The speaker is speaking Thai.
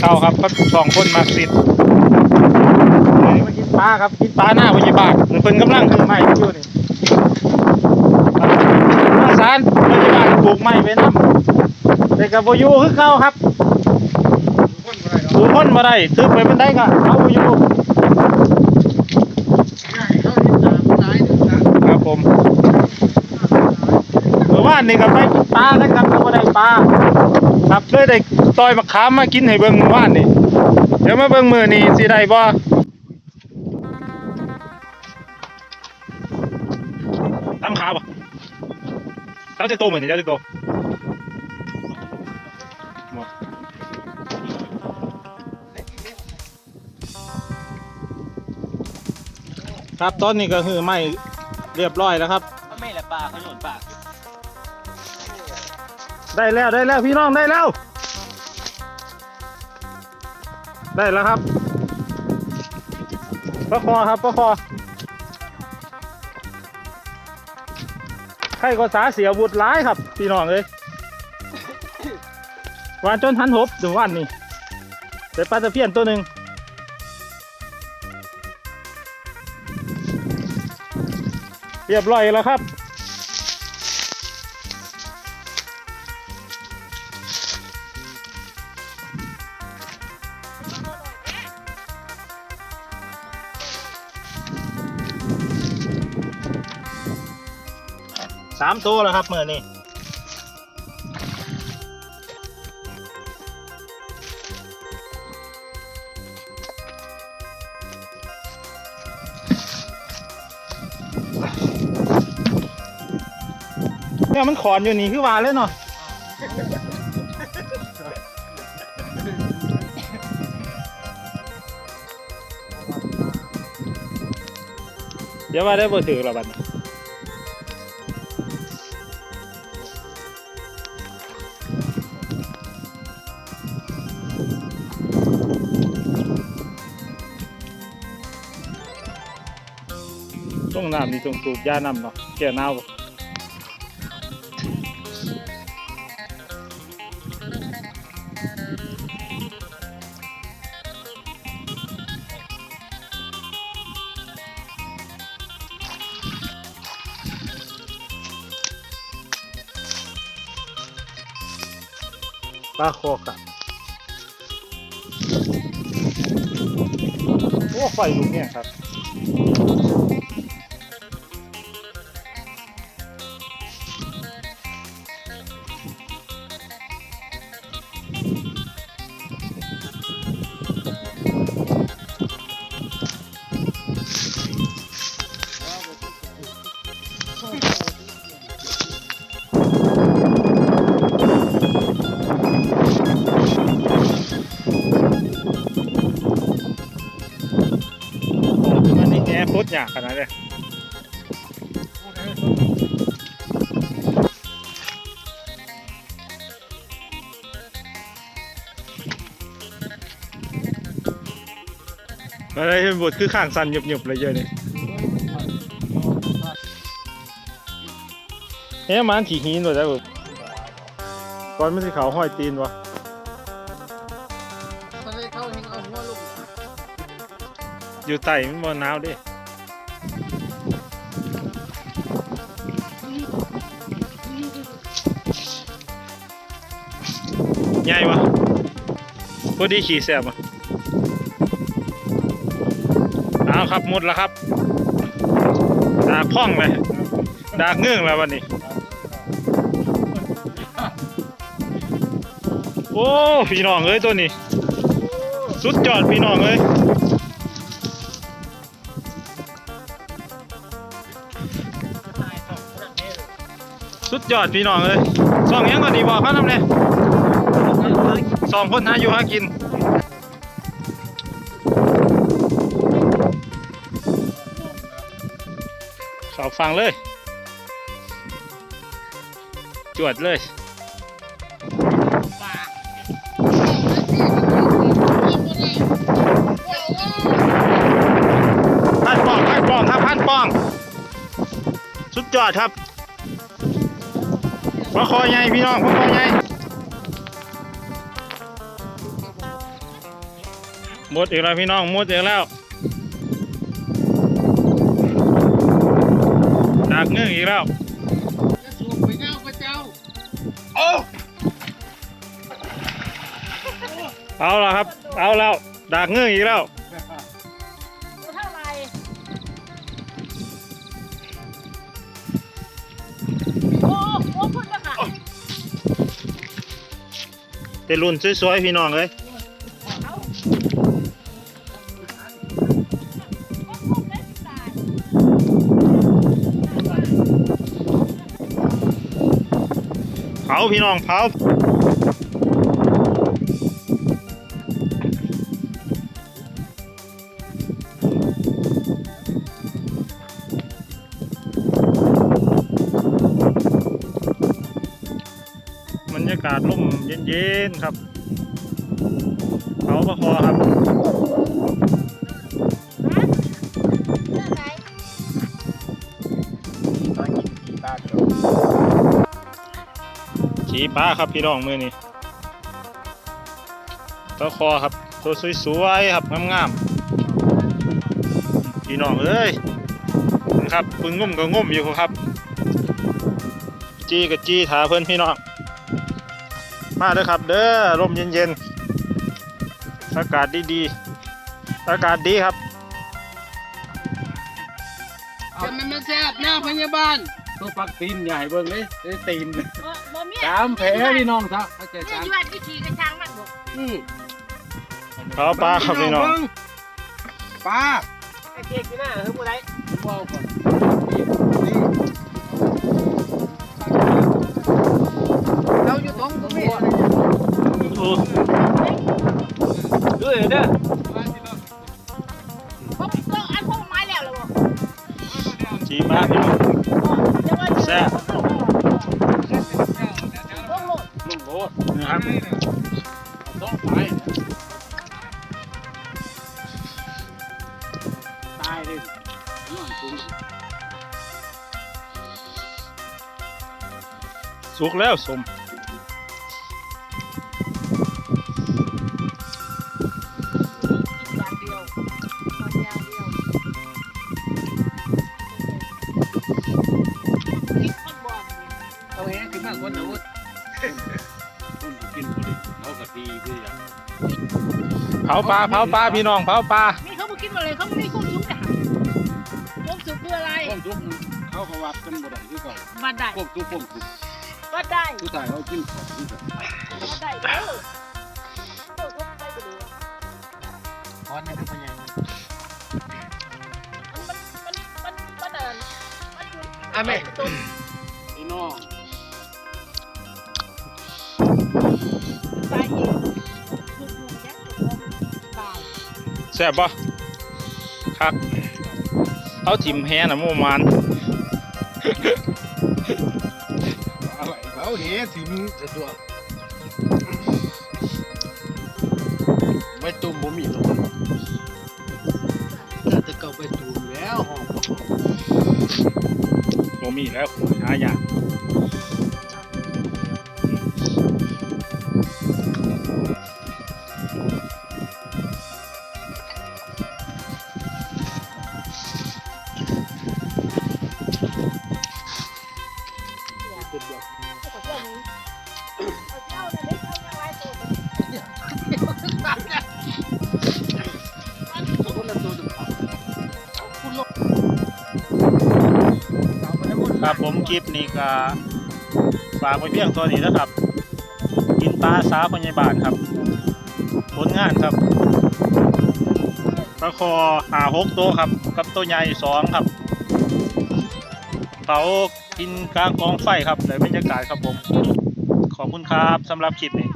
เข้าครับก็สองคนมาติดมากินปลาครับกินปลาหน้าพยาบาลเพิ่นกำลังคือไม้อยู่นี่อาสารพยาบาลปลูกไม้ไว้นํแต่กับโบอยูคือเก่าครับปลูกคนมาได้ถือไปมันได้ก็เอาโบอยูครับผมเมื่อวานนี่ก็ไปกินปลาแล้วครับก็บ่ได้ปลาครับเลยได้ ต่อยมะขามมากินให้เบิ่งเมื่อวานนี่เดี๋ยวมาเบิ่งมื้อนี้สิได้บ่ตำขาบ่ตำจะโตเหมือนนี่จะโตหมดครับต้นนี้ก็คือไม่เรียบร้อยแล้วครับเขาไม่ละปลาเขาโยนปลาได้แล้วได้แล้วพี่น้องได้แล้ว ได้แล้วครับประคอครับประคอใครก็สาเสียบุตรร้ายครับ พี่น้องเลยวานจนทันหบถึงวันนี้ได้ปลาตะเพียนตัวหนึ่งเรียบร้อยแล้วครับามตัวแล้วครับเมื่อนี้เนี่ยมันขอนอยู่นี่คือว่าเลยเนาะเดี๋ยวว่าได้บ่ถือหรอบัดนี้ ต้องน้ำนี่ต้องสูบยาน้ำเนาะแก่หนาวปลาโคกะโอ้ไฟลุกเนี่ยครับ มันนี่แง่พุทธอยากขนาดเลยอะไรเป็นบทคือข้างสันหยุบๆเลยเยอะนี่เฮ้ยมันขี่หินหมดแล้วบุก่อนมันสิเขาห้อยตีนวะเขาเลยเข้าทิ้งเอาหัวลูกอยู่ไต่มันบนหนาวดิ ใหญ่วะพอดีขี่แสบอะเอาครับหมดแล้วครับ ดากพ่องเลย ดากเงื่องแล้ววันนี้ โอ้พี่น้องเอ้ยตัวนี้ สุดยอดพี่น้องเอ้ยสุดยอดพี่น้องเลยสองยังก็ดีบอกเขานำเนี่ย สองคนหาอยู่หากินสอบฟังเลย จวดเลยพันปองพันปองครับพันปอง สุดยอดครับพระคอใหญ่พี่น้องพระคอใหญ่ มดอีกแล้วพี่น้องหมดอีกแล้วดักเนื่องอีกแล้วจะสูบไปเงาพระเจ้าเอาแล้วครับ เอาแล้วดักเนื่องอีกแล้วตัวเท่าไหร่โอ้โหพุ่นแล้วค่ะแต่รุ่นสวยๆพี่น้องเลยาพี่น้องเผาบรรยากาศร่มเย็นๆครับเผาประคอครับ ขี่ปลาครับพี่น้องมือนี่ประคอครับตัวสวยๆครับงามๆพี่น้องเอ้ยนะครับปึงงมก็งุ่มอยู่ครับ จี้กับจี้ถาเพื่อนพี่น้องมาเด้อครับ เด้อลมเย็นๆอากาศดีๆอากาศดีครับจะมันมาแซ่บหน้าพยาบาล ตัวปักตีนใหญ่เบิ่งเลยได้ตีนบ่บ่มีสามแผลพี่น้องซะเข้าใจเนี่ยสามอยู่บ้านวิธีกระชังมันบ่อืมเผาปลาครับพี่น้อง เบิ่ปลาไอ้เจ๊กอยู่หน้าเฮ้ยผู้ใดว้าวก่อนเราอยู่ตรงตรงนี้โอ้ด้วยเด้อพวกก็อันพวกไม้แล้วเหรอบ่จี้ปลาพี่น้อง สุกแล้วสมอาเอาอย่างเดียวกินข้าวบอลเนี่ยเอาหนมาคนอาวุธคนกินบุหรี่เขาก็ดีคืออย่างเผาปลาเผาปลาพี่น้องเผาปลานี่เขาบอกกินมดเลยเขาไม่ได้ควบคุมเลยค่ะควบคุมคืออะไรความทุกข์เขาก็วัดกันบ่ได้คือเก่ามาได้ควบทุกข์ความทุก ข์มาได้ผู้ชายเขากินของคือกันมาได้เออเออควบคุมได้ไปดูขอนนะครับพยามันมันมันมันมันเดินมันอยู่อะแม่ต้นพี่น้องตายเองคือคือแค่ตายแซ่บปะครับเอาทิมแฮนะโมมันอะไร เขาเหี้ถิมจะตัวไม่ตุ่มบ่มีหรอกน่าจะเก่าไปตุ่มแล้วหอมโมมีแล้วหาอย่าง คลิปนี้ก็ฝากไว้เพียงตัวนี้นะครับ กินปลาสาพยาบาลครับ ผลงานครับประคอหาหกตัวครับ กับตัวใหญ่สองครับเผากินกลางกองไฟครับเลยบรรยากาศครับผม ขอบคุณครับสำหรับคลิปนี้